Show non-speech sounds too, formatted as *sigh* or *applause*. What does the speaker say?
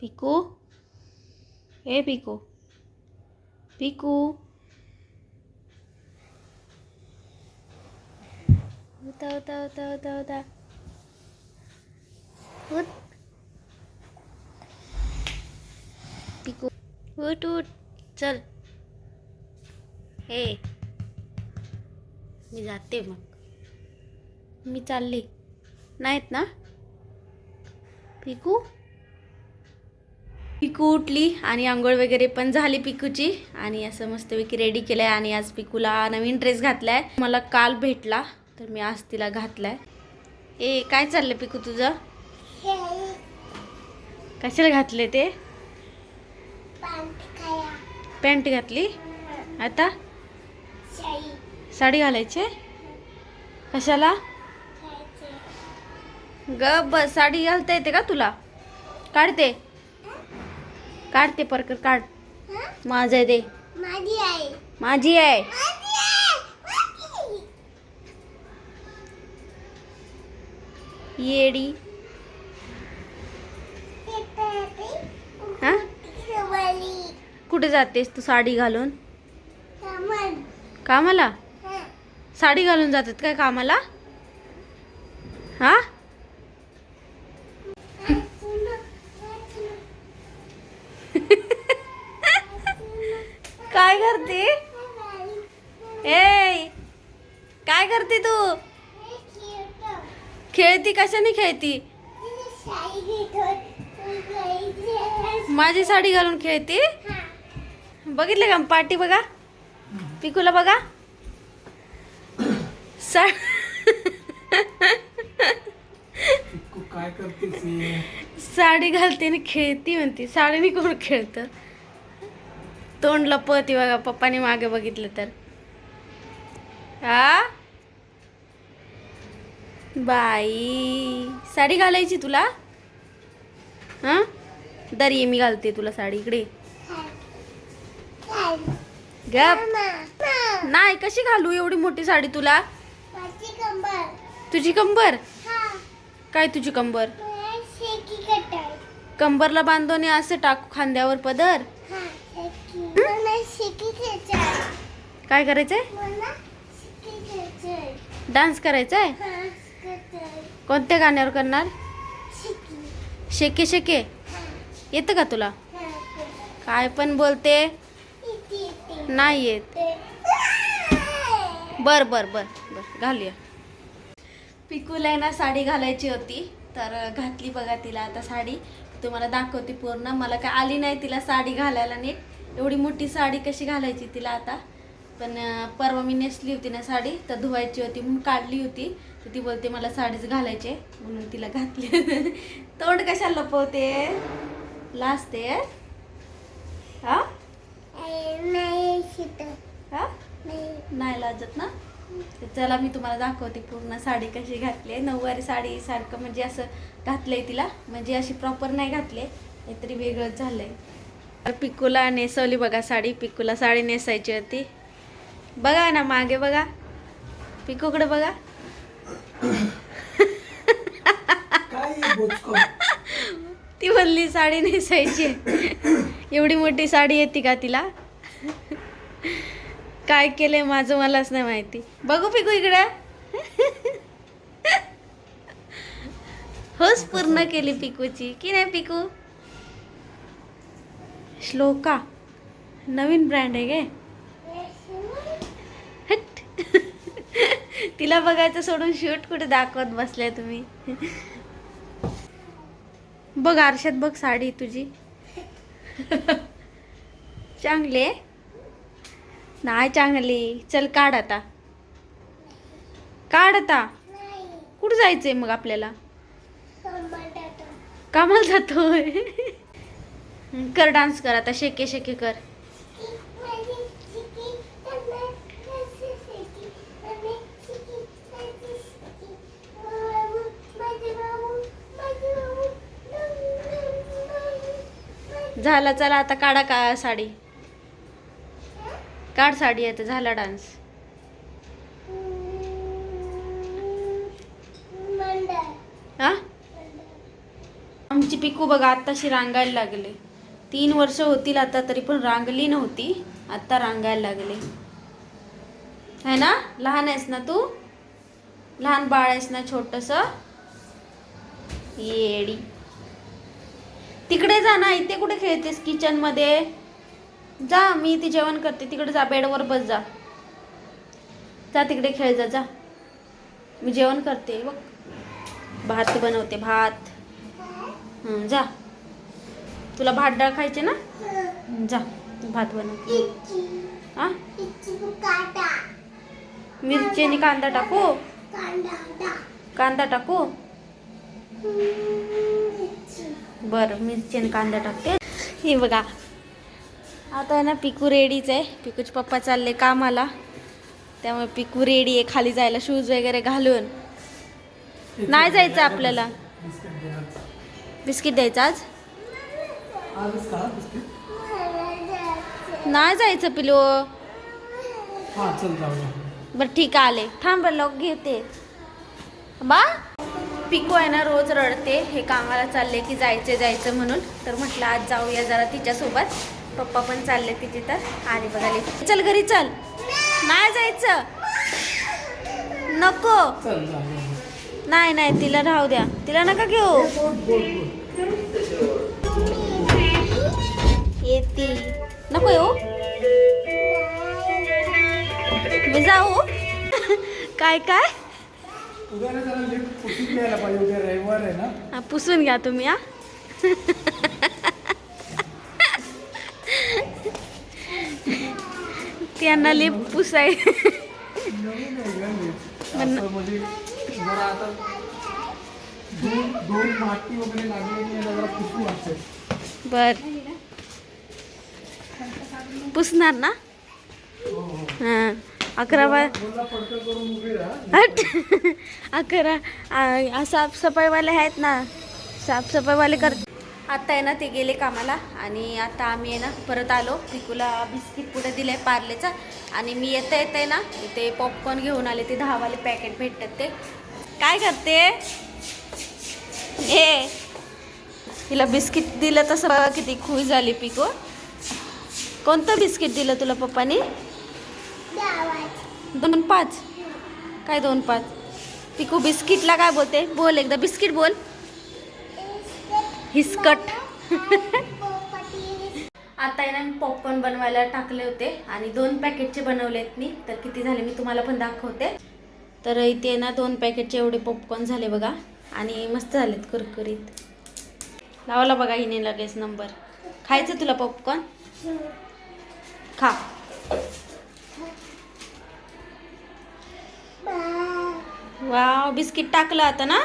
पिकू ए पिकू पिकू होता होता होता होता होता उठ पिकू उठ उठ चल हे मी जाते मग. मी चालली. नाहीत ना? पिकू पिकू उठली आणि आंघोळ वगैरे पण झाली पिकूची. आणि असं मस्तपैकी रेडी केलंय आणि आज पिकूला नवीन ड्रेस घातलाय. मला काल भेटला तर मी आज तिला घातलाय. ए काय चाललंय पिकू तुझं? कशाला घातले ते? पॅन्ट घातली? आता? साडी घालायची? कशाला? ग बस साडी घालता येते का तुला? काढते. काढते परकर काढ. माझं आहे ते. माझी आहे. माझी आहे. माझी आहे. येडी. हा? कुठे जातेस तू साडी घालून? कामाला. साडी घालून जातात काय कामाला? हा? *laughs* काय करते? ए काय करते तू? खेळती कशाने खेळती? माझी साडी घालून खेळती? बघितलं का पाटी बघा? पिकूला बघा? सा काय साडी घालते आणि खेळती म्हणती. साडीने कोण खेळतं? तोंड लपवती बघा पप्पाने मागे बघितलं तर. हा बाई साडी घालायची तुला? हा? दर मी घालते तुला साडी इकडे गप. नाही कशी घालू? एवढी मोठी साडी तुला? तुझी कंबर? काय तुझी कंबर? कंबरला बांधून असं टाकू खांद्यावर पदर. हा काय करायचंय? डान्स करायचाय? हा कटाय कोणत्या गाण्यावर करणार? शेकी. शेके येतं का तुला? काय पण बोलते. नाही येत. बर बर बर बर. घालूया. पिकूला आहे ना साडी घालायची होती तर घातली बघा तिला आता साडी. तुम्हाला दाखवते पूर्ण. मला काय आली नाही तिला साडी घालायला नीट. एवढी मोठी साडी कशी घालायची तिला आता? पण परवा मी नेसली होती ना साडी तर धुवायची होती म्हणून काढली होती. तर ती बोलते मला साडीच घालायची म्हणून तिला घातली. *laughs* तोंड कशाला लपवते? लाजते हा? हा? नाही लाजत ना? तर चला मी तुम्हाला दाखवते पूर्ण साडी कशी घातली आहे. नऊवारी साडी सारखं म्हणजे असं घातलंय तिला. म्हणजे अशी प्रॉपर नाही घातले काहीतरी वेगळंच झालंय. तर पिकूला नेसवली बघा साडी. पिकूला साडी नेसायची होती. बघा ना मागे बघा. पिकूकडे बघा? ती म्हणली साडी नेसायची आहे. एवढी मोठी साडी येते का तिला? काय केलंय माझं मलाच नाही माहिती. बघू पिकू इकडे. होच पूर्ण केली पिकूची की नाही पिकू? श्लोका नवीन ब्रँड आहे गे हट. तिला बघायचं सोडून शूट कुठे दाखवत बसल्या तुम्ही? बघ आरशात बघ साडी तुझी. चांगली आहे. नाही चांगली. चल काढ आता. काढ आता. कुठं जायचंय मग आपल्याला? कंबर कामाला जातोय. कर डान्स कर आता शेके शेके कर. झालं झाला चला आता काढा का साडी. काढ साडी आता झाला डान्स. हा? आमची पिकू बघा आत्ताशी रांगायला लागले. तीन वर्ष होतील आता तरी पण रांगली नव्हती. आत्ता रांगायला लागले. है ना? लहान आहेस ना तू? लहान बाळ आहेस ना छोटस? येडी. तिकडे जा ना इथे कुठे खेळतेस? किचनमध्ये जा मी इथे जेवण करते. तिकडे जा बेडवर बस जा. जा तिकडे खेळ जा जा. मी जेवण करते बघ. भात बनवते भात. जा. तुला भात डाळ खायचे ना? जा भात बनव हां मिरची आणि कांदा टाकू? कांदा टाकू? बरं मिरची आणि कांदा टाकते. हे बघा आता आहे ना पिकू रेडीच आहे. पिकूचे पप्पा चालले कामाला. त्यामुळे पिकू रेडी आहे खाली जायला शूज वगैरे घालून. नाही जायचं आपल्याला. बिस्किट द्यायचं आज? नाही जायचं पिलो. बरं ठीक आहे आले. थांब बरं लोक घेते. बा? पिकू आहे ना रोज रडते. हे कामाला चालले की जायचे जायचं म्हणून. तर म्हटलं आज जाऊया जरा तिच्यासोबत. पप्पा पण चालले तिथे तर. आले बघाले चल घरी चल. नाही जायचं. नको. नाही नाही तिला राहू द्या. तिला नका घेऊ. येते. नको येऊ. मी जाऊ. काय काय? पुसून घ्या तुम्ही हा. जरा पुसू वाटते बर. पुसणार ना? हो. अकरा हट. अकरा साफसफाईवाले आहेत ना. साफसफाईवाले कर आत्ता आहे ना ते गेले कामाला आणि आता आम्ही आहे ना परत आलो. पिकूला बिस्किट पुढे दिले पार्लेचा आणि मी येता येत आहे ना इथे पॉपकॉर्न घेऊन आले ते दहावाले पॅकेट भेटतात ते. काय करते? हे तिला बिस्किट दिलं तसं बघा किती खुश झाली पिकू. कोणतं बिस्किट दिलं तुला पप्पानी? दोन पाच. काय दोन पाच? पिकू बिस्किटला काय बोलते? बोल एकदा बिस्किट बोल. हिस्कट. आता आहे ना मी पॉपकॉर्न बनवायला टाकले होते आणि दोन पॅकेटचे बनवलेत मी. तर किती झाले मी तुम्हाला पण दाखवते. तर इथे ना दोन पॅकेटचे एवढे पॉपकॉर्न झाले बघा. आणि मस्त झालेत कुरकुरीत. लावला बघा हिने लगेच नंबर खायचं तुला पॉपकॉर्न खा. वाव बिस्किट टाकलं आता ना?